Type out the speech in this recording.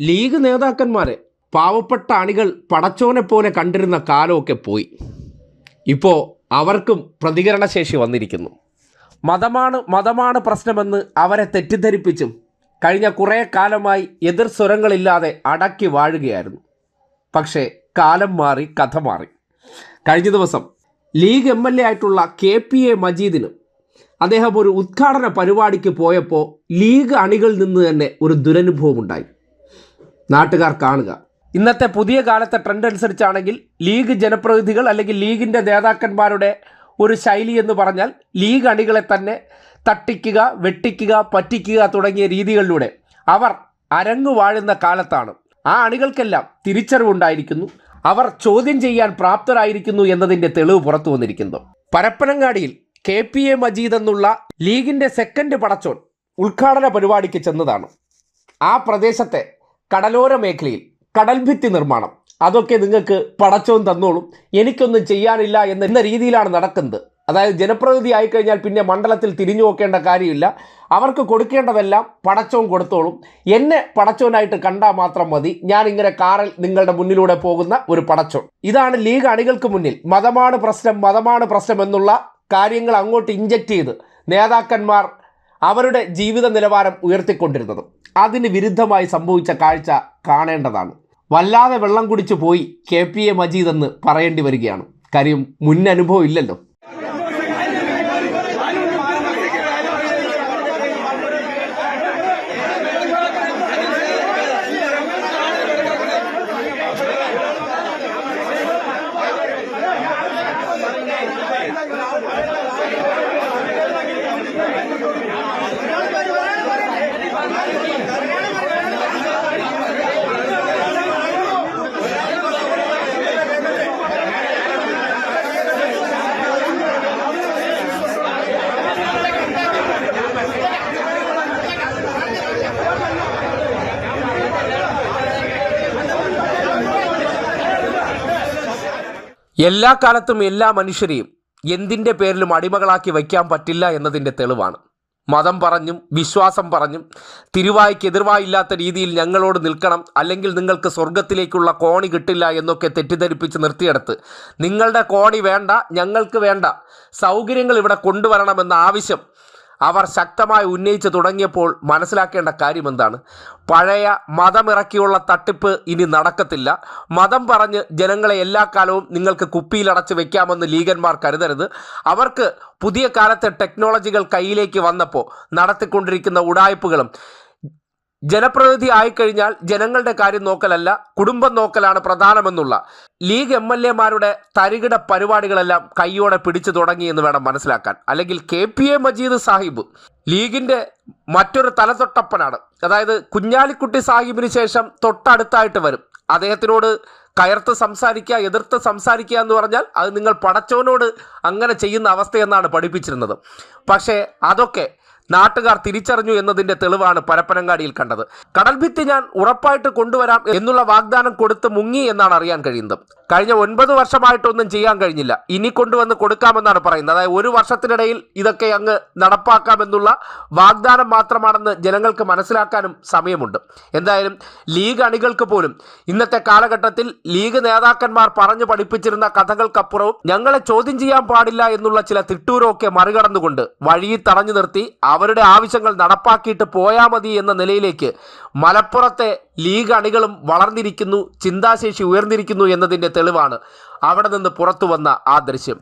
League നേതാക്കന്മാരെ പാവപ്പെട്ട അണികൾ പടച്ചോനെ പോലെ കണ്ടിരുന്ന കാലമൊക്കെ പോയി. ഇപ്പോൾ അവർക്കും പ്രതികരണശേഷി വന്നിരിക്കുന്നു. മതമാണ് മതമാണ് പ്രശ്നമെന്ന് അവരെ തെറ്റിദ്ധരിപ്പിച്ചും കഴിഞ്ഞ കുറേ കാലമായി എതിർ സ്വരങ്ങളില്ലാതെ അടക്കി വാഴുകയായിരുന്നു. പക്ഷേ കാലം മാറി കഥ മാറി. കഴിഞ്ഞ ദിവസം ലീഗ് എം എൽ എ ആയിട്ടുള്ള കെ പി എ മജീദിന് അദ്ദേഹം ഒരു ഉദ്ഘാടന പരിപാടിക്ക് പോയപ്പോൾ ലീഗ് അണികളിൽ നിന്ന് തന്നെ ഒരു ദുരനുഭവം ഉണ്ടായി നാട്ടുകാർ കാണുക. ഇന്നത്തെ പുതിയ കാലത്തെ ട്രെൻഡ് അനുസരിച്ചാണെങ്കിൽ ലീഗ് ജനപ്രതിനിധികൾ അല്ലെങ്കിൽ ലീഗിന്റെ നേതാക്കന്മാരുടെ ഒരു ശൈലി എന്ന് പറഞ്ഞാൽ ലീഗ് അണികളെ തന്നെ തട്ടിക്കുക വെട്ടിക്കുക പറ്റിക്കുക തുടങ്ങിയ രീതികളിലൂടെ അവർ അരങ്ങു വാഴുന്ന കാലത്താണ്. ആ അണികൾക്കെല്ലാം തിരിച്ചറിവുണ്ടായിരിക്കുന്നു. അവർ ചോദ്യം ചെയ്യാൻ പ്രാപ്തരായിരിക്കുന്നു എന്നതിന്റെ തെളിവ് പുറത്തു വന്നിരിക്കുന്നു. പരപ്പനങ്ങാടിയിൽ കെ പി എ മജീദ് എന്നുള്ള ലീഗിന്റെ സെക്കൻഡ് പടച്ചോൻ ഉദ്ഘാടന പരിപാടിക്ക് ചെന്നതാണ്. ആ പ്രദേശത്തെ കടലോര മേഖലയിൽ കടൽഭിത്തി നിർമ്മാണം. അതൊക്കെ നിങ്ങൾക്ക് പടച്ചവും തന്നോളും. എനിക്കൊന്നും ചെയ്യാനില്ല എന്ന രീതിയിലാണ് നടക്കുന്നത്. അതായത് ജനപ്രതിനിധി ആയിക്കഴിഞ്ഞാൽ പിന്നെ മണ്ഡലത്തിൽ തിരിഞ്ഞു നോക്കേണ്ട കാര്യമില്ല. അവർക്ക് കൊടുക്കേണ്ടതെല്ലാം പടച്ചവും കൊടുത്തോളും. എന്നെ പടച്ചവനായിട്ട് കണ്ടാൽ മാത്രം മതി. ഞാൻ ഇങ്ങനെ കാറിൽ നിങ്ങളുടെ മുന്നിലൂടെ പോകുന്ന ഒരു പടച്ചോൻ. ഇതാണ് ലീഗ് അണികൾക്ക് മുന്നിൽ മതമാണ് പ്രശ്നം മതമാണ് പ്രശ്നം എന്നുള്ള കാര്യങ്ങൾ അങ്ങോട്ട് ഇഞ്ചക്ട് ചെയ്ത് നേതാക്കന്മാർ അവരുടെ ജീവിത നിലവാരം ഉയർത്തിക്കൊണ്ടിരുന്നത്. അതിന് വിരുദ്ധമായി സംഭവിച്ച കാഴ്ച കാണേണ്ടതാണ്. വല്ലാതെ വെള്ളം കുടിച്ചു പോയി കെ പി എ മജീദ് എന്ന് പറയേണ്ടി വരികയാണ്. കാര്യം മുൻ അനുഭവം ഇല്ലല്ലോ. എല്ലാ കാലത്തും എല്ലാ മനുഷ്യരെയും എന്തിന്റെ പേരിലും അടിമകളാക്കി വയ്ക്കാൻ പറ്റില്ല എന്നതിന്റെ തെളിവാണ്. മതം പറഞ്ഞും വിശ്വാസം പറഞ്ഞും തിരുവായ്ക്ക് എതിർവായില്ലാത്ത രീതിയിൽ ഞങ്ങളോട് നിൽക്കണം അല്ലെങ്കിൽ നിങ്ങൾക്ക് സ്വർഗത്തിലേക്കുള്ള കോണി കിട്ടില്ല എന്നൊക്കെ തെറ്റിദ്ധരിപ്പിച്ച് നിർത്തിയെടുത്ത് നിങ്ങളുടെ കോണി വേണ്ട ഞങ്ങൾക്ക് വേണ്ട സൗകര്യങ്ങൾ ഇവിടെ കൊണ്ടുവരണമെന്ന ആവശ്യം അവർ ശക്തമായി ഉന്നയിച്ചു തുടങ്ങിയപ്പോൾ മനസ്സിലാക്കേണ്ട കാര്യം എന്താണ് പഴയ മതമിറക്കിയുള്ള തട്ടിപ്പ് ഇനി നടക്കത്തില്ല. മതം പറഞ്ഞ് ജനങ്ങളെ എല്ലാ കാലവും നിങ്ങൾക്ക് കുപ്പിയിലടച്ച് വെക്കാമെന്ന് ലീഗന്മാർ കരുതരുത്. അവർക്ക് പുതിയ കാലത്തെ ടെക്നോളജികൾ കയ്യിലേക്ക് വന്നപ്പോൾ നടത്തിക്കൊണ്ടിരിക്കുന്ന ഉടായ്പകളും ജനപ്രതിനിധി ആയിക്കഴിഞ്ഞാൽ ജനങ്ങളുടെ കാര്യം നോക്കലല്ല കുടുംബം നോക്കലാണ് പ്രധാനമെന്നുള്ള. ലീഗ് എം എൽ എമാരുടെ തരികിട പരിപാടികളെല്ലാം കൈയോടെ പിടിച്ചു തുടങ്ങി എന്ന് വേണം മനസ്സിലാക്കാൻ. അല്ലെങ്കിൽ K P A Majeed Sahib ലീഗിന്റെ മറ്റൊരു തലതൊട്ടപ്പനാണ്. അതായത് കുഞ്ഞാലിക്കുട്ടി സാഹിബിന് ശേഷം തൊട്ടടുത്തായിട്ട് വരും. അദ്ദേഹത്തിനോട് കയർത്ത് സംസാരിക്കുക എതിർത്ത് സംസാരിക്കുക എന്ന് പറഞ്ഞാൽ അത് നിങ്ങൾ പടച്ചവനോട് അങ്ങനെ ചെയ്യുന്ന അവസ്ഥയെന്നാണ് പഠിപ്പിച്ചിരുന്നത്. പക്ഷേ അതൊക്കെ നാട്ടുകാർ തിരിച്ചറിഞ്ഞു എന്നതിന്റെ തെളിവാണ് പരപ്പനങ്ങാടിയിൽ കണ്ടത്. കടൽഭിത്തി ഞാൻ ഉറപ്പായിട്ട് കൊണ്ടുവരാം എന്നുള്ള വാഗ്ദാനം കൊടുത്ത് മുങ്ങി എന്നാണ് അറിയാൻ കഴിയുന്നത്. കഴിഞ്ഞ ഒൻപത് വർഷമായിട്ടൊന്നും ചെയ്യാൻ കഴിഞ്ഞില്ല. ഇനി കൊണ്ടുവന്ന് കൊടുക്കാമെന്നാണ് പറയുന്നത്. അതായത് ഒരു വർഷത്തിനിടയിൽ ഇതൊക്കെ അങ്ങ് നടപ്പാക്കാമെന്നുള്ള വാഗ്ദാനം മാത്രമാണെന്ന് ജനങ്ങൾക്ക് മനസ്സിലാക്കാനും സമയമുണ്ട്. എന്തായാലും ലീഗ് അണികൾക്ക് പോലും ഇന്നത്തെ കാലഘട്ടത്തിൽ ലീഗ് നേതാക്കന്മാർ പറഞ്ഞു പഠിപ്പിച്ചിരുന്ന കഥകൾക്കപ്പുറവും ഞങ്ങളെ ചോദ്യം ചെയ്യാൻ പാടില്ല എന്നുള്ള ചില തിട്ടൂരമൊക്കെ മറികടന്നുകൊണ്ട് വഴിയിൽ തടഞ്ഞു നിർത്തി അവരുടെ ആവശ്യങ്ങൾ നടപ്പാക്കിയിട്ട് പോയാൽ മതി എന്ന നിലയിലേക്ക് മലപ്പുറത്തെ ലീഗ് അണികളും വളർന്നിരിക്കുന്നു ചിന്താശേഷി ഉയർന്നിരിക്കുന്നു എന്നതിന്റെ തെളിവാണ് അവിടെ നിന്ന് പുറത്തു വന്ന ആ ദൃശ്യം.